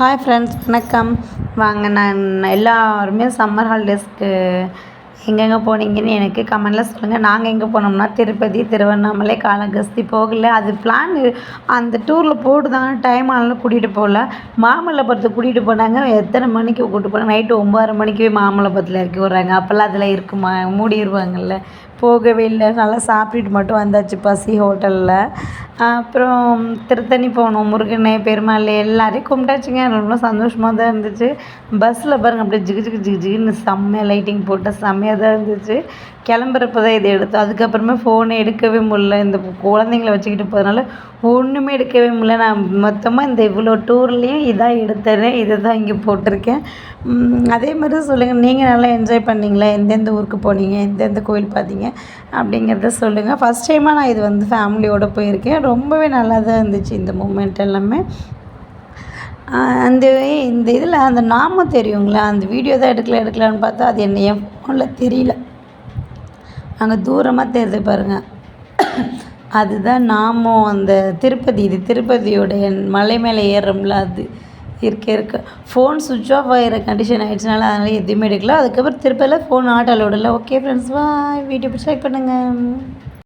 Hi friends வணக்கம். வாங்க நான் எல்லாருமே சம்மர் ஹாலிடேஸ்க்கு எங்கெங்கே போனீங்கன்னு எனக்கு கமெண்டில் சொல்லுங்கள் நாங்கள் எங்கே போனோம்னா திருப்பதி திருவண்ணாமலை காலகஸ்தி போகல. அது பிளான் அந்த டூரில் போட்டுதாங்க டைம் ஆனாலும் கூட்டிகிட்டு போகல. மாமல்லபுரத்தை கூட்டிகிட்டு போனாங்க. எத்தனை மணிக்கு கூப்பிட்டு போனாங்க? நைட்டு ஒம்பது மணிக்கு போய் மாமல்லபுரத்தில் இறக்கி விட்றாங்க. அப்போல்லாம் அதில் இருக்குமா? மூடிடுவாங்கல்ல போகவே இல்லை. நல்லா சாப்பிட்டுட்டு மட்டும் வந்தாச்சு பசி ஹோட்டலில். அப்புறம் திருத்தணி போனோம். முருகனை பெருமாள் எல்லாரையும் கும்பிட்டாச்சுங்க. ரொம்ப சந்தோஷமாக தான் இருந்துச்சு. பஸ்ஸில் பாருங்கள் அப்படியே ஜிகு ஜிகு ஜிகு ஜிகுன்னு செம்மையாக லைட்டிங் போட்டு செம்மையாக தான் இருந்துச்சு. கிளம்புறப்ப தான் இதை எடுத்தோம் அதுக்கப்புறமே ஃபோனை எடுக்கவே முடில இந்த குழந்தைங்கள வச்சுக்கிட்டு போகிறதுனால ஒன்றுமே எடுக்கவே முடில நான் மொத்தமாக இந்த இவ்வளோ டூர்லேயும் இதான் எடுத்துறேன் இதை தான் இங்கே போட்டிருக்கேன். அதே மாதிரி சொல்லுங்கள் நீங்கள் நல்லா என்ஜாய் பண்ணீங்களா? எந்தெந்த ஊருக்கு போனீங்க? எந்தெந்த கோயில் பார்த்தீங்க? அப்படிங்கிறத சொல்லுங்கள் ஃபஸ்ட் டைமாக நான் இது வந்து ஃபேமிலியோடு போயிருக்கேன். ரொம்பவே நல்லா தான் இருந்துச்சு இந்த மூமெண்ட் எல்லாமே. அந்த இந்த இதில் அந்த நாமம் தெரியுங்களா? அந்த வீடியோ தான் எடுக்கல எடுக்கலான்னு பார்த்தா அது என்ன என் ஃபோனில் தெரியல. அங்கே தூரமாக தெரியுது பாருங்கள் அதுதான் நாமும் அந்த திருப்பதி இது திருப்பதியோடைய மலை மேலே ஏறுறோம்ல அது இருக்க இருக்க. ஃபோன் சுவிட்ச் ஆஃப் ஆகிற கண்டிஷன் ஆகிடுச்சுனால அதனால் எதுவுமே எடுக்கல. அதுக்கப்புறம் திருப்பதியில் ஃபோன் ஆட்டோ ஓகே ஃப்ரெண்ட்ஸ் வா வீடியோ பிடிச்சி லைக் பண்ணுங்கள்